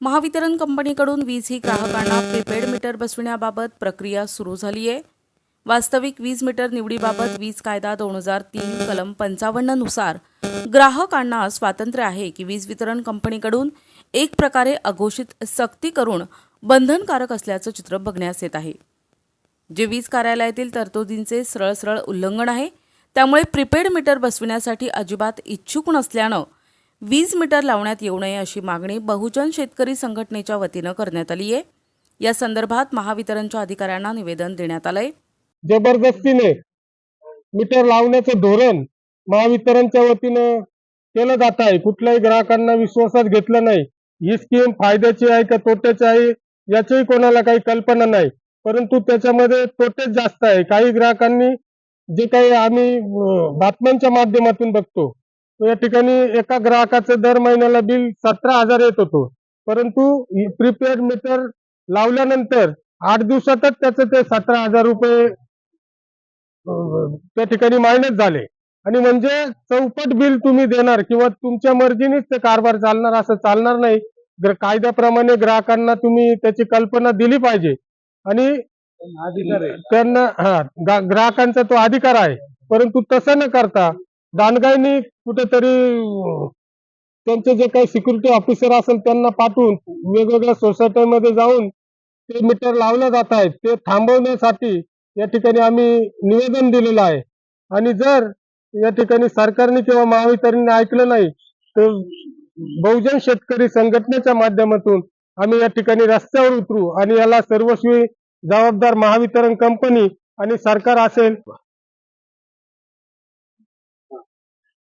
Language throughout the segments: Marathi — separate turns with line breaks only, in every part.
महावितरण कंपनीकडून वीज ही ग्राहकांना प्रीपेड मीटर बसविण्याबाबत प्रक्रिया सुरू झाली आहे वास्तविक वीज मीटर निवडीबाबत वीज कायदा दोन हजार तीन कलम पंचावन्ननुसार ग्राहकांना स्वातंत्र्य आहे की वीज वितरण कंपनीकडून एक प्रकारे अघोषित सक्ती करून बंधनकारक असल्याचं चित्र बघण्यास येत आहे. जे वीज कार्यालयातील तरतुदींचे सरळ सरळ उल्लंघन आहे त्यामुळे प्रीपेड मीटर बसविण्यासाठी अजिबात इच्छुक नसल्यानं वीज मीटर लावण्यात येऊ नये अशी मागणी बहुजन शेतकरी संघटनेच्या वतीनं करण्यात आली आहे. या संदर्भात महावितरणच्या अधिकाऱ्यांना निवेदन देण्यात आलंय.
जबरदस्तीने मीटर लावण्याचं धोरण महावितरणच्या वतीनं केलं जात आहे. कुठल्याही ग्राहकांना विश्वासात घेतलं नाही. ही स्कीम फायद्याची आहे का तोट्याची आहे याचीही कोणाला काही कल्पना नाही. परंतु त्याच्यामध्ये तोटेच जास्त आहे. काही ग्राहकांनी जे काही आम्ही बातम्यांच्या माध्यमातून बघतो या ठिकाणी एका ग्राहकाचं दर महिन्याला बिल सतरा हजार येत होतो. परंतु प्रीपेड मीटर लावल्यानंतर आठ दिवसातच त्याचं ते सतरा हजार रुपये त्या ठिकाणी मायनस झाले. आणि म्हणजे चौपट बिल तुम्ही देणार किंवा तुमच्या मर्जीनेच ते कारभार चालणार असं चालणार नाही. कायद्याप्रमाणे ग्राहकांना तुम्ही त्याची कल्पना दिली पाहिजे. आणि त्यांना हा ग्राहकांचा तो अधिकार आहे. परंतु तसं न करता दानगाईनी कुठेतरी त्यांचे जे काही सिक्युरिटी ऑफिसर असेल त्यांना पाठवून वेगवेगळ्या सोसायटीमध्ये जाऊन ते मीटर लावले जात आहेत. ते थांबवण्यासाठी या ठिकाणी आम्ही निवेदन दिलेलं आहे. आणि जर या ठिकाणी सरकारने किंवा महावितरणने ऐकलं नाही तर बहुजन शेतकरी संघटनेच्या माध्यमातून आम्ही या ठिकाणी रस्त्यावर उतरू आणि याला सर्वस्वी जबाबदार महावितरण कंपनी आणि सरकार असेल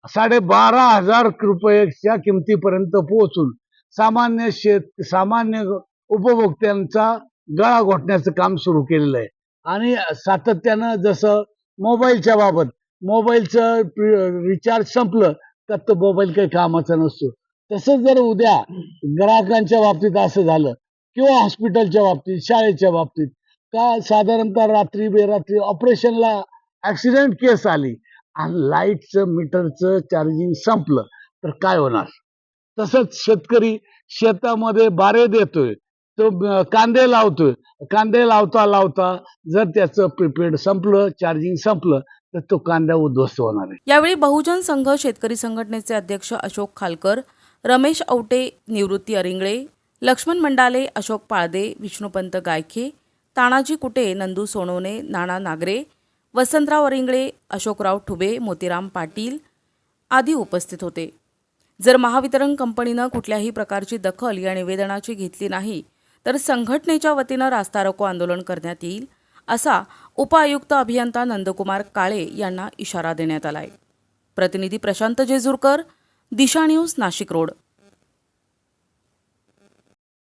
साडेबारा हजार रुपयाच्या किमतीपर्यंत पोहोचून सामान्य शेत सामान्य उपभोक्त्यांचा गळा घोटण्याचं काम सुरू केलेलं आहे. आणि सातत्यानं जसं मोबाईलच्या बाबत मोबाईलचं रिचार्ज संपलं तर तो मोबाईल काही कामाचा नसतो. तसंच जर उद्या ग्राहकांच्या बाबतीत असं झालं किंवा हॉस्पिटलच्या बाबतीत शाळेच्या बाबतीत का साधारणतः रात्री बेरात्री ऑपरेशनला ऍक्सिडेंट केस आली आणि लाईटचं मीटरचं चार्जिंग संपलं तर काय होणार? तसंच शेतकरी शेतामध्ये बारे देतोय तो कांदे लावतोय. कांदे लावता लावता जर त्याचं प्रिपेड संपलं चार्जिंग संपलं तर तो कांदा उद्ध्वस्त होणार आहे.
यावेळी बहुजन संघ शेतकरी संघटनेचे अध्यक्ष अशोक खालकर रमेश औटे निवृत्ती अरिंगळे लक्ष्मण मंडाले अशोक पाळदे विष्णुपंत गायखे तानाजी कुटे नंदू सोनवणे नाना नागरे वसंतराव अरिंगळे अशोकराव ठुबे मोतीराम पाटील आदी उपस्थित होते. जर महावितरण कंपनीनं कुठल्याही प्रकारची दखल या निवेदनाची घेतली नाही तर संघटनेच्या वतीनं रास्ता रोको आंदोलन करण्यात येईल असा उपआयुक्त अभियंता नंदकुमार काळे यांना इशारा देण्यात आलाय. प्रतिनिधी प्रशांत जेजुरकर दिशा न्यूज नाशिक रोड.